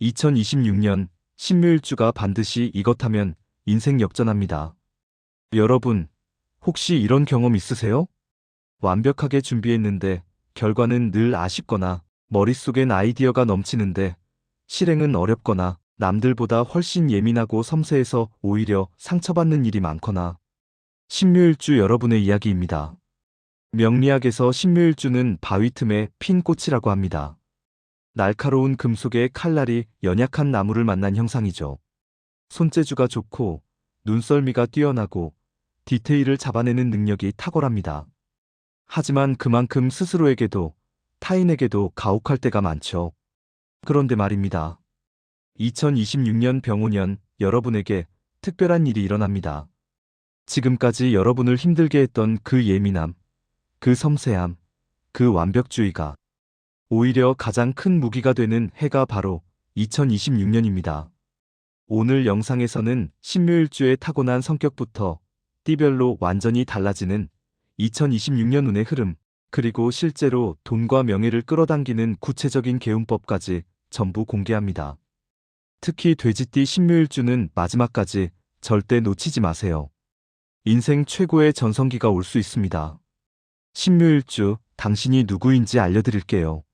2026년 신묘일주가 반드시 이것하면 인생 역전합니다. 여러분, 혹시 이런 경험 있으세요? 완벽하게 준비했는데 결과는 늘 아쉽거나 머릿속엔 아이디어가 넘치는데 실행은 어렵거나 남들보다 훨씬 예민하고 섬세해서 오히려 상처받는 일이 많거나 신묘일주 여러분의 이야기입니다. 명리학에서 신묘일주는 바위 틈에 핀 꽃이라고 합니다. 날카로운 금속의 칼날이 연약한 나무를 만난 형상이죠. 손재주가 좋고 눈썰미가 뛰어나고 디테일을 잡아내는 능력이 탁월합니다. 하지만 그만큼 스스로에게도 타인에게도 가혹할 때가 많죠. 그런데 말입니다. 2026년 병오년 여러분에게 특별한 일이 일어납니다. 지금까지 여러분을 힘들게 했던 그 예민함, 그 섬세함, 그 완벽주의가 오히려 가장 큰 무기가 되는 해가 바로 2026년입니다. 오늘 영상에서는 신묘일주의 타고난 성격부터 띠별로 완전히 달라지는 2026년 운의 흐름, 그리고 실제로 돈과 명예를 끌어당기는 구체적인 개운법까지 전부 공개합니다. 특히 돼지띠 신묘일주는 마지막까지 절대 놓치지 마세요. 인생 최고의 전성기가 올 수 있습니다. 신묘일주, 당신이 누구인지 알려드릴게요.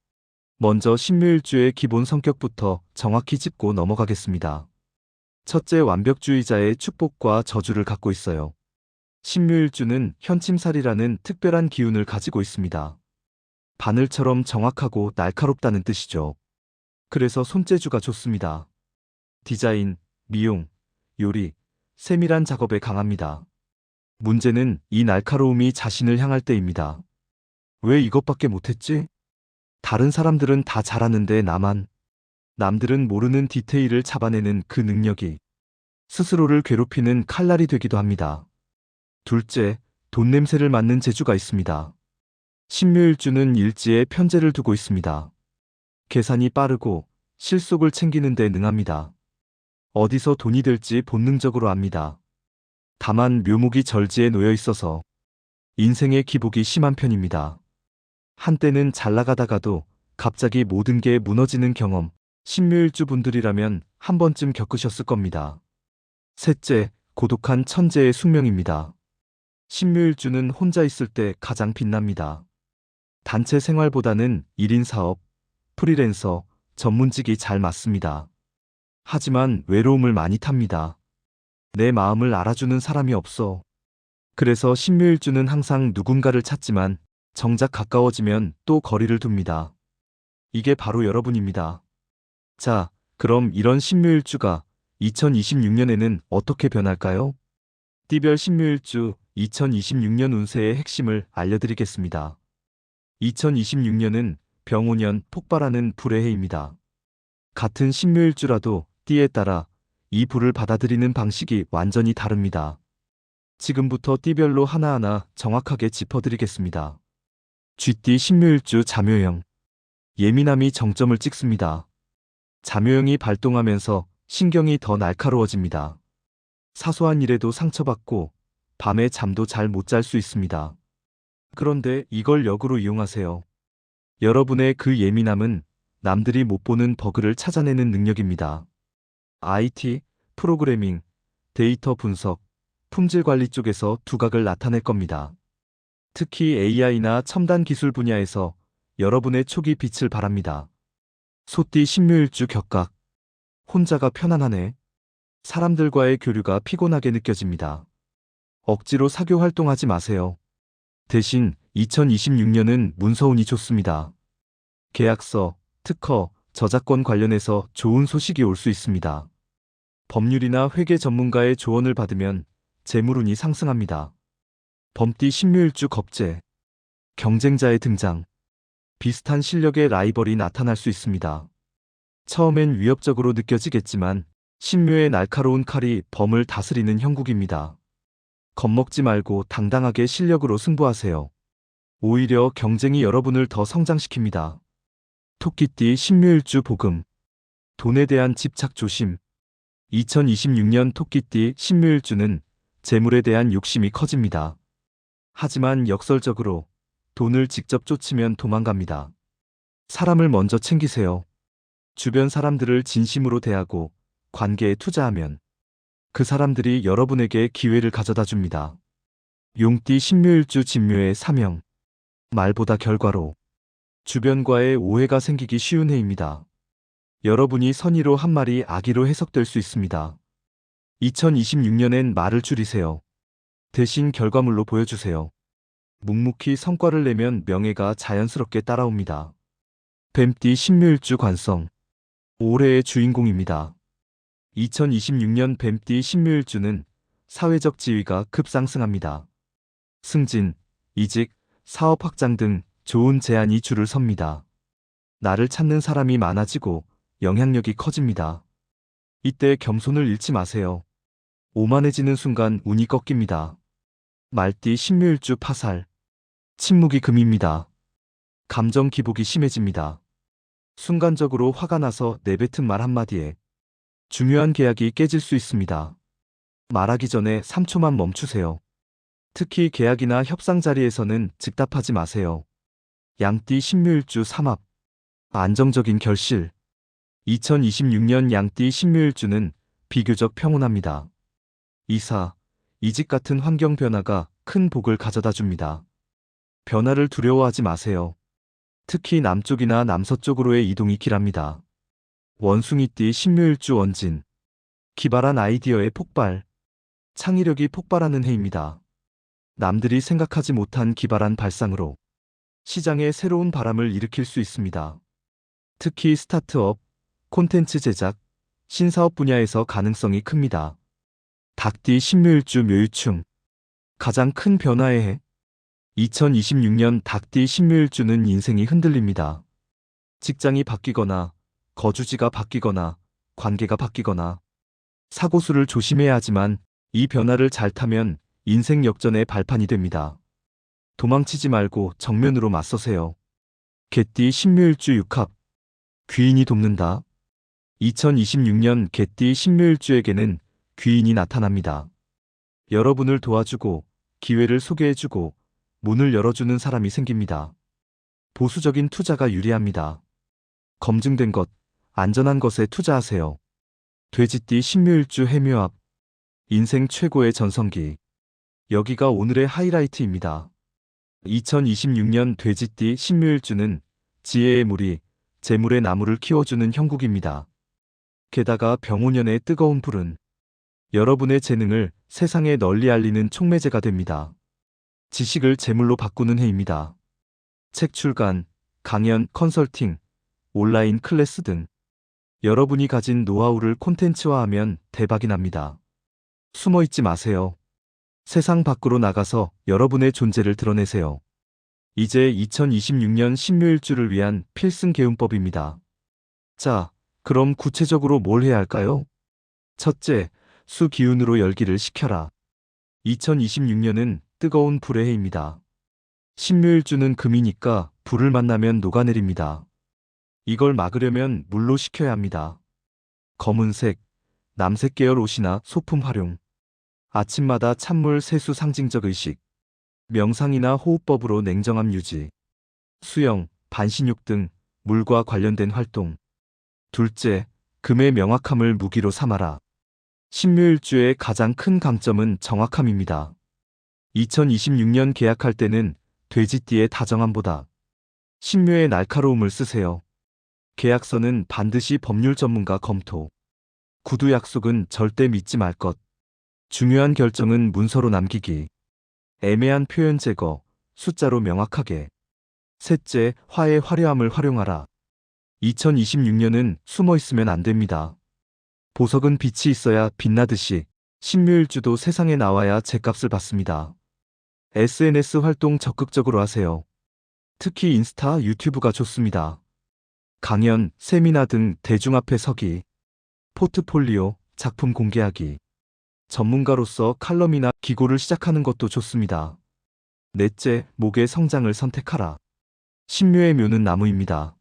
먼저 신묘일주의 기본 성격부터 정확히 짚고 넘어가겠습니다. 첫째 완벽주의자의 축복과 저주를 갖고 있어요. 신묘일주는 현침살이라는 특별한 기운을 가지고 있습니다. 바늘처럼 정확하고 날카롭다는 뜻이죠. 그래서 손재주가 좋습니다. 디자인, 미용, 요리, 세밀한 작업에 강합니다. 문제는 이 날카로움이 자신을 향할 때입니다. 왜 이것밖에 못했지? 다른 사람들은 다 잘하는데 나만. 남들은 모르는 디테일을 잡아내는 그 능력이 스스로를 괴롭히는 칼날이 되기도 합니다. 둘째, 돈 냄새를 맡는 재주가 있습니다. 신묘일주는 일지에 편제를 두고 있습니다. 계산이 빠르고 실속을 챙기는 데 능합니다. 어디서 돈이 될지 본능적으로 압니다. 다만 묘목이 절지에 놓여 있어서 인생의 기복이 심한 편입니다. 한때는 잘 나가다가도 갑자기 모든 게 무너지는 경험, 신묘일주 분들이라면 한 번쯤 겪으셨을 겁니다. 셋째, 고독한 천재의 숙명입니다. 신묘일주는 혼자 있을 때 가장 빛납니다. 단체 생활보다는 1인 사업, 프리랜서, 전문직이 잘 맞습니다. 하지만 외로움을 많이 탑니다. 내 마음을 알아주는 사람이 없어. 그래서 신묘일주는 항상 누군가를 찾지만 정작 가까워지면 또 거리를 둡니다. 이게 바로 여러분입니다. 자, 그럼 이런 신묘일주가 2026년에는 어떻게 변할까요? 띠별 신묘일주 2026년 운세의 핵심을 알려드리겠습니다. 2026년은 병오년 폭발하는 불의 해입니다. 같은 신묘일주라도 띠에 따라 이 불을 받아들이는 방식이 완전히 다릅니다. 지금부터 띠별로 하나하나 정확하게 짚어드리겠습니다. 쥐띠 신묘일주 자묘형 예민함이 정점을 찍습니다. 자묘형이 발동하면서 신경이 더 날카로워집니다. 사소한 일에도 상처받고 밤에 잠도 잘 못 잘 수 있습니다. 그런데 이걸 역으로 이용하세요. 여러분의 그 예민함은 남들이 못 보는 버그를 찾아내는 능력입니다. IT, 프로그래밍, 데이터 분석, 품질 관리 쪽에서 두각을 나타낼 겁니다. 특히 AI나 첨단 기술 분야에서 여러분의 초기 빛을 바랍니다. 소띠 신묘일주 격각. 혼자가 편안하네. 사람들과의 교류가 피곤하게 느껴집니다. 억지로 사교 활동하지 마세요. 대신 2026년은 문서운이 좋습니다. 계약서, 특허, 저작권 관련해서 좋은 소식이 올 수 있습니다. 법률이나 회계 전문가의 조언을 받으면 재물운이 상승합니다. 범띠 신묘일주 겁재. 경쟁자의 등장. 비슷한 실력의 라이벌이 나타날 수 있습니다. 처음엔 위협적으로 느껴지겠지만 신묘의 날카로운 칼이 범을 다스리는 형국입니다. 겁먹지 말고 당당하게 실력으로 승부하세요. 오히려 경쟁이 여러분을 더 성장시킵니다. 토끼띠 신묘일주 복음. 돈에 대한 집착 조심. 2026년 토끼띠 신묘일주는 재물에 대한 욕심이 커집니다. 하지만 역설적으로 돈을 직접 쫓으면 도망갑니다. 사람을 먼저 챙기세요. 주변 사람들을 진심으로 대하고 관계에 투자하면 그 사람들이 여러분에게 기회를 가져다 줍니다. 용띠 신묘일주 진묘의 사명. 말보다 결과로 주변과의 오해가 생기기 쉬운 해입니다. 여러분이 선의로 한 말이 악의로 해석될 수 있습니다. 2026년엔 말을 줄이세요. 대신 결과물로 보여주세요. 묵묵히 성과를 내면 명예가 자연스럽게 따라옵니다. 뱀띠 신묘일주 관성. 올해의 주인공입니다. 2026년 뱀띠 신묘일주는 사회적 지위가 급상승합니다. 승진, 이직, 사업 확장 등 좋은 제안이 줄을 섭니다. 나를 찾는 사람이 많아지고 영향력이 커집니다. 이때 겸손을 잃지 마세요. 오만해지는 순간 운이 꺾입니다. 말띠 신묘일주 파살. 침묵이 금입니다. 감정 기복이 심해집니다. 순간적으로 화가 나서 내뱉은 말 한마디에 중요한 계약이 깨질 수 있습니다. 말하기 전에 3초만 멈추세요. 특히 계약이나 협상 자리에서는 즉답하지 마세요. 양띠 신묘일주 삼합. 안정적인 결실. 2026년 양띠 신묘일주는 비교적 평온합니다. 이사, 이직 같은 환경 변화가 큰 복을 가져다 줍니다. 변화를 두려워하지 마세요. 특히 남쪽이나 남서쪽으로의 이동이 길합니다. 원숭이띠 신묘일주 원진. 기발한 아이디어의 폭발. 창의력이 폭발하는 해입니다. 남들이 생각하지 못한 기발한 발상으로 시장에 새로운 바람을 일으킬 수 있습니다. 특히 스타트업, 콘텐츠 제작, 신사업 분야에서 가능성이 큽니다. 닭띠 신묘일주 묘유충. 가장 큰 변화의 해. 2026년 닭띠 신묘일주는 인생이 흔들립니다. 직장이 바뀌거나, 거주지가 바뀌거나, 관계가 바뀌거나, 사고수를 조심해야 하지만 이 변화를 잘 타면 인생 역전의 발판이 됩니다. 도망치지 말고 정면으로 맞서세요. 개띠 신묘일주 육합. 귀인이 돕는다. 2026년 개띠 신묘일주에게는 귀인이 나타납니다. 여러분을 도와주고 기회를 소개해주고 문을 열어주는 사람이 생깁니다. 보수적인 투자가 유리합니다. 검증된 것, 안전한 것에 투자하세요. 돼지띠 신묘일주 해묘합. 인생 최고의 전성기. 여기가 오늘의 하이라이트입니다. 2026년 돼지띠 신묘일주는 지혜의 물이 재물의 나무를 키워주는 형국입니다. 게다가 병오년의 뜨거운 불은 여러분의 재능을 세상에 널리 알리는 촉매제가 됩니다. 지식을 재물로 바꾸는 해입니다. 책 출간, 강연, 컨설팅, 온라인 클래스 등 여러분이 가진 노하우를 콘텐츠화하면 대박이 납니다. 숨어 있지 마세요. 세상 밖으로 나가서 여러분의 존재를 드러내세요. 이제 2026년 신묘일주를 위한 필승 개운법입니다. 자, 그럼 구체적으로 뭘 해야 할까요? 첫째, 수 기운으로 열기를 식혀라. 2026년은 뜨거운 불의 해입니다. 신묘일주는 금이니까 불을 만나면 녹아내립니다. 이걸 막으려면 물로 식혀야 합니다. 검은색, 남색 계열 옷이나 소품 활용. 아침마다 찬물 세수 상징적 의식. 명상이나 호흡법으로 냉정함 유지. 수영, 반신욕 등 물과 관련된 활동. 둘째, 금의 명확함을 무기로 삼아라. 신묘일주의 가장 큰 강점은 정확함입니다. 2026년 계약할 때는 돼지띠의 다정함보다 신묘의 날카로움을 쓰세요. 계약서는 반드시 법률 전문가 검토. 구두 약속은 절대 믿지 말 것. 중요한 결정은 문서로 남기기. 애매한 표현 제거, 숫자로 명확하게. 셋째, 화의 화려함을 활용하라. 2026년은 숨어 있으면 안 됩니다. 보석은 빛이 있어야 빛나듯이 신묘일주도 세상에 나와야 제값을 받습니다. SNS 활동 적극적으로 하세요. 특히 인스타, 유튜브가 좋습니다. 강연, 세미나 등 대중 앞에 서기, 포트폴리오, 작품 공개하기, 전문가로서 칼럼이나 기고를 시작하는 것도 좋습니다. 넷째, 목의 성장을 선택하라. 신묘의 묘는 나무입니다.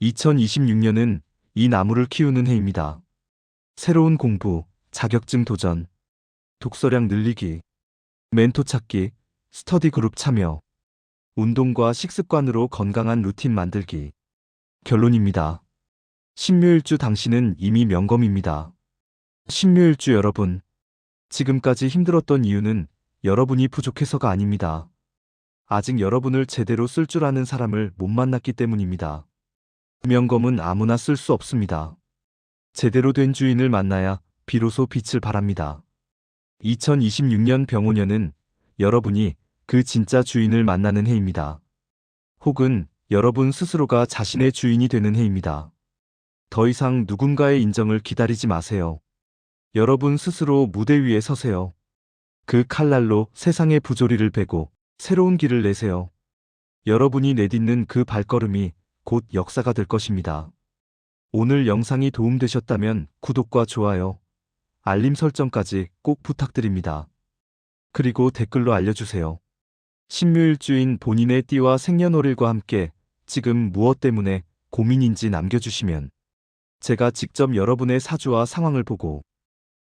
2026년은 이 나무를 키우는 해입니다. 새로운 공부, 자격증 도전, 독서량 늘리기, 멘토 찾기, 스터디 그룹 참여, 운동과 식습관으로 건강한 루틴 만들기. 결론입니다. 신묘일주 당신은 이미 명검입니다. 신묘일주 여러분, 지금까지 힘들었던 이유는 여러분이 부족해서가 아닙니다. 아직 여러분을 제대로 쓸 줄 아는 사람을 못 만났기 때문입니다. 명검은 아무나 쓸 수 없습니다. 제대로 된 주인을 만나야 비로소 빛을 발합니다. 2026년 병오년은 여러분이 그 진짜 주인을 만나는 해입니다. 혹은 여러분 스스로가 자신의 주인이 되는 해입니다. 더 이상 누군가의 인정을 기다리지 마세요. 여러분 스스로 무대 위에 서세요. 그 칼날로 세상의 부조리를 베고 새로운 길을 내세요. 여러분이 내딛는 그 발걸음이 곧 역사가 될 것입니다. 오늘 영상이 도움되셨다면 구독과 좋아요, 알림 설정까지 꼭 부탁드립니다. 그리고 댓글로 알려주세요. 신묘일주인 본인의 띠와 생년월일과 함께 지금 무엇 때문에 고민인지 남겨주시면 제가 직접 여러분의 사주와 상황을 보고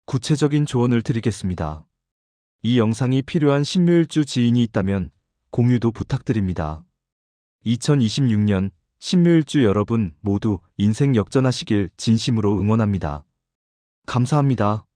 구체적인 조언을 드리겠습니다. 이 영상이 필요한 신묘일주 지인이 있다면 공유도 부탁드립니다. 2026년 신묘일주 여러분 모두 인생 역전하시길 진심으로 응원합니다. 감사합니다.